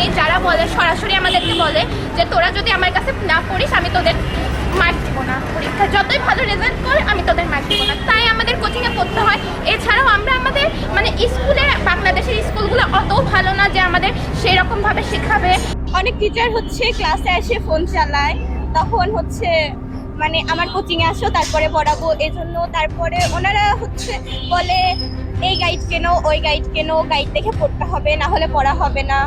নেই, যারা বলে, সরাসরি আমাদেরকে বলে যে তোরা যদি আমার কাছে না পড়িস, আমি তোদের মার্ক দিব না। পরীক্ষা যতই ভালো রেজাল্ট কর, আমি তোদের মার্ক দিব না। তাই আমাদের কোচিংয়ে পড়তে হয়। এছাড়াও আমরা আমাদের মানে স্কুলে, বাংলাদেশের স্কুলগুলো অত ভালো না যে আমাদের সেই রকমভাবে শেখাবে। অনেক টিচার হচ্ছে ক্লাসে এসে ফোন চালায়, তখন হচ্ছে মানে আমার কোচিংয়ে আসো, তারপরে পড়াবো, এজন্য তারপরে ওনারা হচ্ছে বলে, এই গাইড কেন ওই গাইড কেন গাইড দেখে পড়তে হবে, না হলে পড়া হবে না।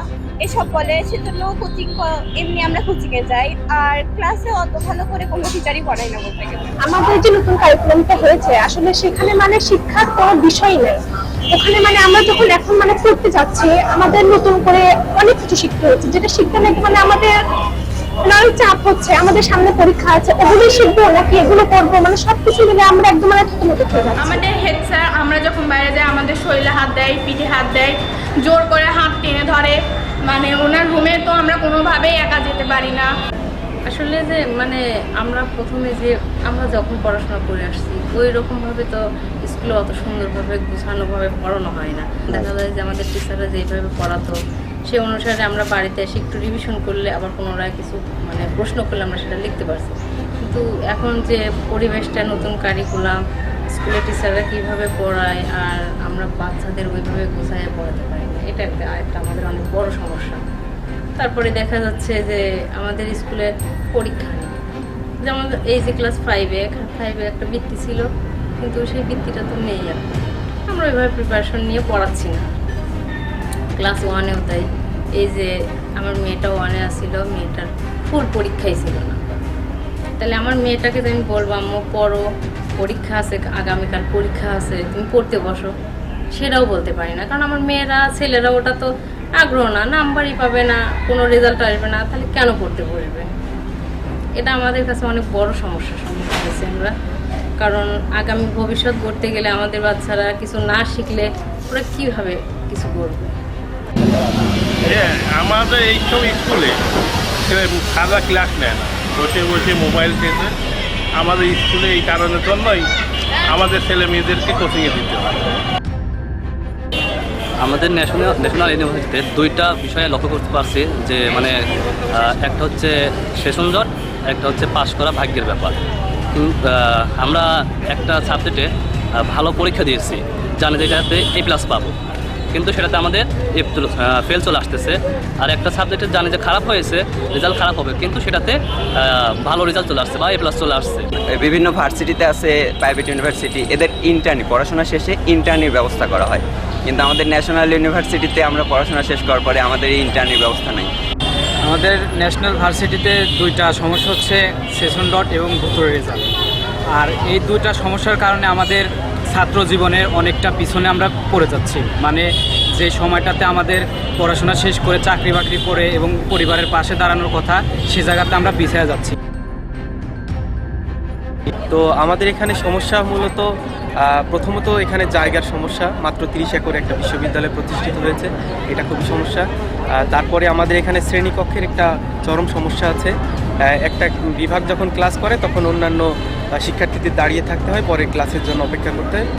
এসব বলে, সেজন্য কোচিং এমনি আমরা কোচিংয়ে যাই। আর ক্লাসে অত ভালো করে কোনো টিচারই পড়াই না বলতে গেলে। আমাদের যে নতুন কারিকুলামটা হয়েছে, আসলে সেখানে মানে শিক্ষার কোনো বিষয় নেই। ওখানে মানে আমরা যখন এখন মানে পড়তে যাচ্ছি, আমাদের নতুন করে অনেক কিছু শিখতে হচ্ছে, যেটা শিখতে নাকি মানে আমাদের চাপ হচ্ছে আমাদের সামনে পরীক্ষা আছে ওগুলোই শিখব নাকি এগুলো করব? মানে সবকিছু মিলে আমরা একদম মানে থতমত হয়ে যাচ্ছি। আমাদের হেড স্যার আমরা যখন বাইরে যাই আমাদের শরীরে হাত দেয় পিঠে হাত দেয় জোর করে হাত টেনে ধরে। মানে ওনার রুমে তো আমরা কোনোভাবেই একা যেতে পারি না। আসলে যে মানে আমরা প্রথমে যে আমরা যখন পড়াশোনা করে আসছি ওই রকমভাবে তো স্কুলে অত সুন্দরভাবে গোছানোভাবে পড়ানো হয় না। দেখা যায় যে আমাদের টিচাররা যেভাবে পড়াতো সে অনুসারে আমরা বাড়িতে এসে একটু রিভিশন করলে আবার পুনরায় কিছু মানে প্রশ্ন করলে আমরা সেটা লিখতে পারছি। কিন্তু এখন যে পরিবেশটা, নতুন কারিকুলাম স্কুলে টিচাররা কীভাবে পড়ায় আর আমরা বাচ্চাদের ওইভাবে গোছায় পড়াতে পারি না, এটা একটা একটা আমাদের অনেক বড় সমস্যা। তারপরে দেখা যাচ্ছে যে আমাদের স্কুলে পরীক্ষা নেই। যেমন এই যে ক্লাস ফাইভে ফাইভে একটা বৃত্তি ছিল, কিন্তু সেই বৃত্তিটা তো নেই এখন। আমরা ওইভাবে প্রিপারেশন নিয়ে পড়াচ্ছি না। ক্লাস ওয়ানেও তাই। এই যে আমার মেয়েটা ওয়ানে আসছিল মেয়েটার ফুল পরীক্ষাই ছিল না। তাহলে আমার মেয়েটাকে তো আমি বলব, আম্মু, পড়ো, পরীক্ষা আছে, আগামীকাল পরীক্ষা আছে, তুমি পড়তে বসো। সেটাও বলতে পারি না। কারণ আমার মেয়েরা, ছেলেরা ওটা তো আগ্রহ না, নাম্বারই পাবে না, কোনো রেজাল্ট আসবে না, তাহলে কেন পড়তে বসবে? এটা আমাদের কাছে অনেক বড় সমস্যার সম্মুখীন হয়েছি আমরা। কারণ আগামী ভবিষ্যৎ গড়তে গেলে আমাদের বাচ্চারা কিছু না শিখলে ওরা কীভাবে কিছু করবে? হ্যাঁ আমাদের এইসব স্কুলে সাদা ক্লাস নেয় না। বসে বসে মোবাইল খেতে। আমাদের স্কুলে এই কারণের জন্যই আমাদের ছেলে মেয়েদেরকে কোচিংয়ে দিতে হয়। আমাদের ন্যাশনাল ন্যাশনাল ইউনিভার্সিটিতে দুইটা বিষয়ে লক্ষ্য করতে পারছি যে মানে একটা হচ্ছে সেশন জট, একটা হচ্ছে পাশ করা ভাগ্যের ব্যাপার। আমরা একটা সাবজেক্টে ভালো পরীক্ষা দিয়েছি। জানি যে এটাতে এ প্লাস পাবো। কিন্তু সেটাতে আমাদের ফেল চলে আসতেছে। আর একটা সাবজেক্টে জানি যে খারাপ হয়েছে রেজাল্ট খারাপ হবে কিন্তু সেটাতে ভালো রেজাল্ট চলে আসছে বা এ প্লাস চলে আসছে। বিভিন্ন ভার্সিটিতে আছে প্রাইভেট ইউনিভার্সিটি এদের ইন্টার্নি পড়াশোনা শেষে ইন্টার্নির ব্যবস্থা করা হয়। কিন্তু আমাদের ন্যাশনাল ইউনিভার্সিটিতে আমরা পড়াশোনা শেষ করার পরে আমাদের এই ইন্টার্নির ব্যবস্থা নেই। আমাদের ন্যাশনাল ভার্সিটিতে দুইটা সমস্যা হচ্ছে সেশন ডট এবং ভুতুরে রেজাল্ট আর এই দুইটা সমস্যার কারণে আমাদের ছাত্র জীবনের অনেকটা পিছনে আমরা পড়ে যাচ্ছি। মানে যে সময়টাতে আমাদের পড়াশোনা শেষ করে চাকরি বাকরি করে এবং পরিবারের পাশে দাঁড়ানোর কথা, সে জায়গাতে আমরা পিছিয়ে যাচ্ছি। তো আমাদের এখানে সমস্যা মূলত প্রথমত এখানে জায়গার সমস্যা, মাত্র তিরিশ একর একটা বিশ্ববিদ্যালয় প্রতিষ্ঠিত হয়েছে, এটা খুবই সমস্যা। তারপরে আমাদের এখানে শ্রেণীকক্ষের একটা চরম সমস্যা আছে। একটা বিভাগ যখন ক্লাস করে, তখন অন্যান্য শিক্ষার্থীদের দাঁড়িয়ে থাকতে হয় পরে ক্লাসের জন্য অপেক্ষা করতে হয়।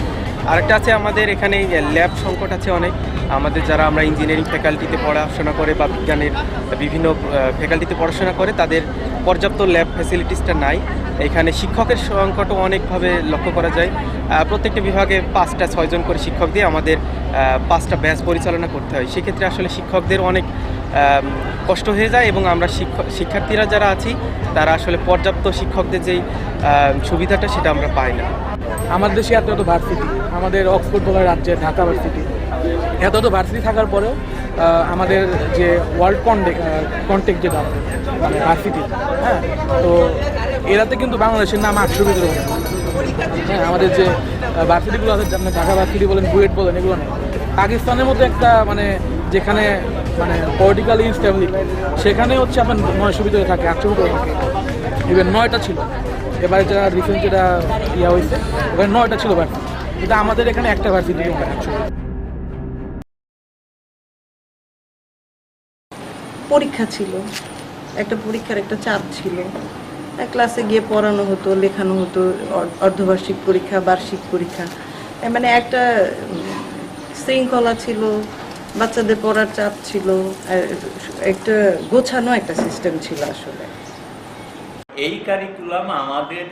আরেকটা আছে আমাদের এখানে ল্যাব সংকট আছে অনেক। আমাদের যারা আমরা ইঞ্জিনিয়ারিং ফ্যাকাল্টিতে পড়াশোনা করে বা বিজ্ঞানের বিভিন্ন ফ্যাকাল্টিতে পড়াশোনা করে, তাদের পর্যাপ্ত ল্যাব ফ্যাসিলিটিসটা নাই। এখানে শিক্ষকের সংকটও অনেকভাবে লক্ষ্য করা যায়। প্রত্যেকটা বিভাগে পাঁচটা, ছয়জন করে শিক্ষক দিয়ে আমাদের পাঁচটা ব্যাচ পরিচালনা করতে হয়। সেক্ষেত্রে আসলে শিক্ষকদের অনেক কষ্ট হয়ে যায় এবং আমরা শিক্ষার্থীরা যারা আছি, তারা আসলে পর্যাপ্ত শিক্ষকদের যেই সুবিধাটা সেটা আমরা পাই না। আমাদের দেশে এত এত ভার্সিটি আমাদের অক্সফোর্ড বলে রাজ্যে ঢাকা ভার্সিটি এত এত ভার্সিটি থাকার পরেও আমাদের যে ওয়ার্ল্ড কন্টেক কন্টেক্ট যেটা মানে ভার্সিটি হ্যাঁ তো এরাতে কিন্তু বাংলাদেশের নাম আটশো ভিতরে। হ্যাঁ আমাদের যে ভার্সিটিগুলো আছে ঢাকা ভার্সিটি বলেন, বুয়েট বলেন, এগুলো নেই। পাকিস্তানের মতো একটা মানে যেখানে মানে পলিটিক্যালি ইনস্টেবলিক সেখানে হচ্ছে আপনার নয়শো ভিতরে থাকে আটশো ভিতরে থাকে। ইভেন নয়টা ছিল। এবারে যারা রিসেন্ট যেটা ইয়া হয়েছে, ওখানে নয়টা ছিল ভার্সিটি কিন্তু আমাদের এখানে একটা ভার্সিটি পরীক্ষা ছিল। একটা পরীক্ষার একটা চাপ ছিল। এক ক্লাসে গিয়ে পড়ানো হতো, লেখানো হতো অর্ধবার্ষিক পরীক্ষা, বার্ষিক পরীক্ষা। মানে একটা শৃঙ্খলা ছিল, বাচ্চাদের পড়ার চাপ ছিল। একটা গোছানো একটা সিস্টেম ছিল আসলে। এই কারিকুলাম আমাদের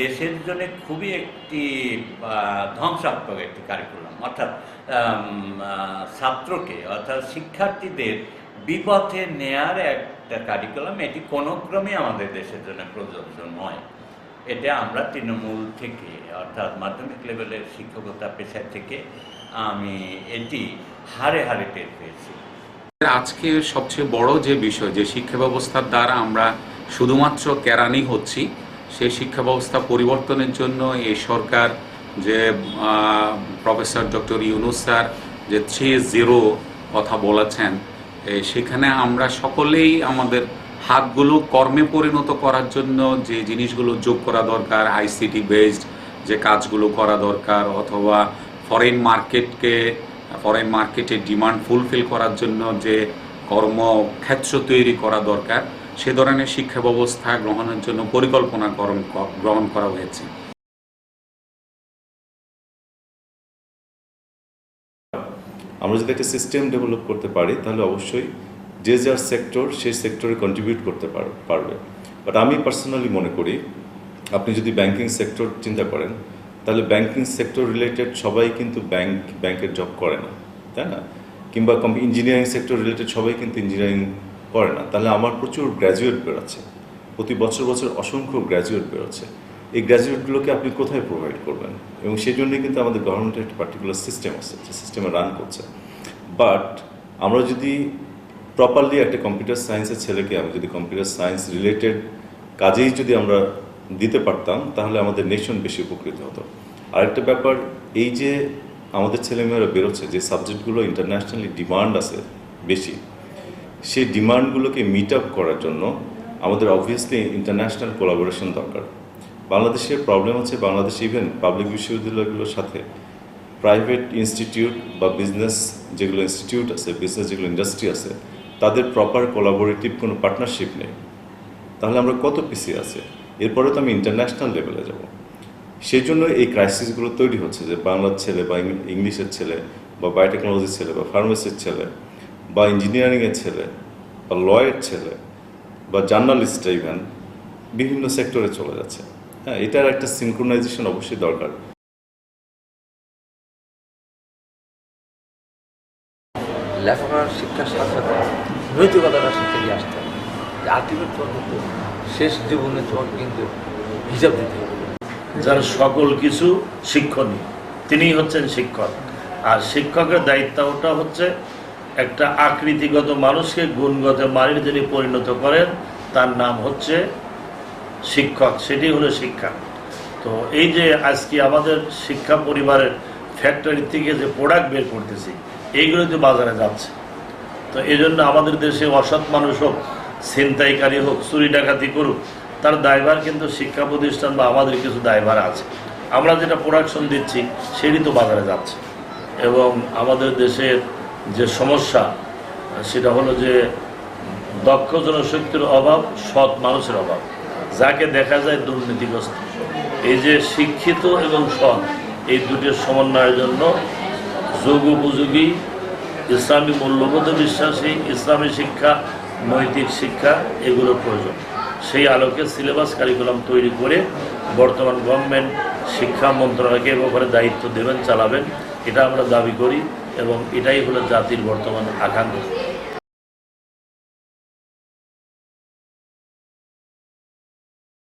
দেশের জন্য খুবই একটি ধ্বংসাত্মক একটি কারিকুলাম অর্থাৎ ছাত্রকে, অর্থাৎ শিক্ষার্থীদের বিপথে নেয়ার একটা কারিকুলাম এটি কোনো ক্রমে আমাদের দেশের জন্য প্রযোজ্য নয়। এটা আমরা তৃণমূল থেকে, অর্থাৎ মাধ্যমিক লেভেলের শিক্ষকতা পেশা থেকে আমি এটি হারে হারে টের পেয়েছি। আজকে সবচেয়ে বড় যে বিষয়, যে শিক্ষা ব্যবস্থার দ্বারা আমরা শুধুমাত্র কেরানি হচ্ছি, সেই শিক্ষা ব্যবস্থা পরিবর্তনের জন্য এই সরকার যে প্রফেসর ডক্টর ইউনুস স্যার যে থ্রি জিরো কথা বলেছেন সেখানে আমরা সকলেই আমাদের হাতগুলো কর্মে পরিণত করার জন্য যে জিনিসগুলো যোগ করা দরকার, আইসিটি বেসড যে কাজগুলো করা দরকার, অথবা ফরেন মার্কেটকে, ফরেন মার্কেটের ডিমান্ড ফুলফিল করার জন্য যে কর্মক্ষেত্র তৈরি করা দরকার সে ধরনের শিক্ষা ব্যবস্থা গ্রহণের জন্য পরিকল্পনা গ্রহণ করা হয়েছে। আমরা যদি একটা সিস্টেম ডেভেলপ করতে পারি, তাহলে অবশ্যই যে যার সেক্টর সেই সেক্টরে কন্ট্রিবিউট করতে পার- পারবে। বাট আমি পার্সোনালি মনে করি, আপনি যদি ব্যাংকিং সেক্টর চিন্তা করেন, তাহলে ব্যাংকিং সেক্টর রিলেটেড সবাই কিন্তু ব্যাংক ব্যাংকের জব করে না। তাই না? কিংবা ইঞ্জিনিয়ারিং সেক্টর রিলেটেড সবাই কিন্তু ইঞ্জিনিয়ারিং করে না। তাহলে আমার প্রচুর গ্র্যাজুয়েট বেরোচ্ছে। প্রতি বছর বছর অসংখ্য গ্র্যাজুয়েট বেরোচ্ছে। এই গ্র্যাজুয়েটগুলোকে আপনি কোথায় প্রোভাইড করবেন? এবং সেই জন্যই কিন্তু আমাদের গভর্নমেন্টের একটা পার্টিকুলার সিস্টেম আছে, যে সিস্টেমে রান করছে। বাট আমরা যদি প্রপারলি একটা কম্পিউটার সায়েন্সের ছেলেকে, আমি যদি কম্পিউটার সায়েন্স রিলেটেড কাজেই যদি আমরা দিতে পারতাম, তাহলে আমাদের নেশন বেশি উপকৃত হতো। আরেকটা ব্যাপার, এই যে আমাদের ছেলেমেয়েরা বেরোচ্ছে, যে সাবজেক্টগুলো ইন্টারন্যাশনালি ডিমান্ড আছে বেশি সেই ডিমান্ডগুলোকে মিট আপ করার জন্য আমাদের অবভিয়াসলি ইন্টারন্যাশনাল কোলাবোরেশন দরকার। বাংলাদেশের প্রবলেম হচ্ছে বাংলাদেশ ইভেন পাবলিক বিশ্ববিদ্যালয়গুলোর সাথে প্রাইভেট ইনস্টিটিউট বা বিজনেস যেগুলো ইনস্টিটিউট আছে বিজনেস যেগুলো ইন্ডাস্ট্রি আছে, তাদের প্রপার কোলাবোরেটিভ কোনো পার্টনারশিপ নেই। তাহলে আমরা কত পিছিয়ে আছে? এরপরে তো আমি ইন্টারন্যাশনাল লেভেলে যাব। সেই জন্য এই ক্রাইসিসগুলো তৈরি হচ্ছে যে বাংলার ছেলে বা ইংলিশের ছেলে বা বায়োটেকনোলজির ছেলে বা ফার্মেসির ছেলে বা ইঞ্জিনিয়ারিংয়ের ছেলে বা লয়ের ছেলে বা জার্নালিস্ট ইভেন বিভিন্ন সেক্টরে চলে যাচ্ছে। হ্যাঁ এটার একটা সিনক্রোনাইজেশন অবশ্যই দরকার। লেখাপড়ার শিক্ষার সাথে সাথে নৈতিকতাটা শিক্ষা দিয়ে আসতে হবে। আলটিমেট তোমার কিন্তু শেষ জীবনে তোমাকে কিন্তু হিসাব দিতে হবে। যার সকল কিছু শিক্ষণীয় তিনিই হচ্ছেন শিক্ষক। আর শিক্ষকের দায়িত্বটা হচ্ছে একটা আকৃতিগত মানুষকে গুণগত মানের যিনি পরিণত করেন, তার নাম হচ্ছে শিক্ষক। সেটি হলো শিক্ষা। তো এই যে আজকে আমাদের শিক্ষা পরিবারের ফ্যাক্টরি থেকে যে প্রোডাক্ট বের করতেছি, এইগুলো তো বাজারে যাচ্ছে। তো এই জন্য আমাদের দেশে অসৎ মানুষ হোক, ছিনতাইকারী হোক, চুরি ডাকাতি করুক, তার দায়ভার কিন্তু শিক্ষা প্রতিষ্ঠান বা আমাদের কিছু দায়ভার আছে। আমরা যেটা প্রোডাকশন দিচ্ছি, সেটি তো বাজারে যাচ্ছে। এবং আমাদের দেশের যে সমস্যা, সেটা হলো যে দক্ষ জনশক্তির অভাব, সৎ মানুষের অভাব। যাকে দেখা যায় দুর্নীতিগ্রস্ত। এই যে শিক্ষিত এবং সৎ, এই দুটির সমন্বয়ের জন্য যোগ উপযোগী ইসলামী মূল্যবোধ বিশ্বাসী, ইসলামী শিক্ষা, নৈতিক শিক্ষা এগুলোর প্রয়োজন। সেই আলোকে সিলেবাস কারিকুলাম তৈরি করে বর্তমান গভর্নমেন্ট শিক্ষা মন্ত্রণালয়কে এ ব্যাপারে দায়িত্ব দেবেন, চালাবেন, এটা আমরা দাবি করি। এবং এটাই হলো জাতির বর্তমান আকাঙ্ক্ষা।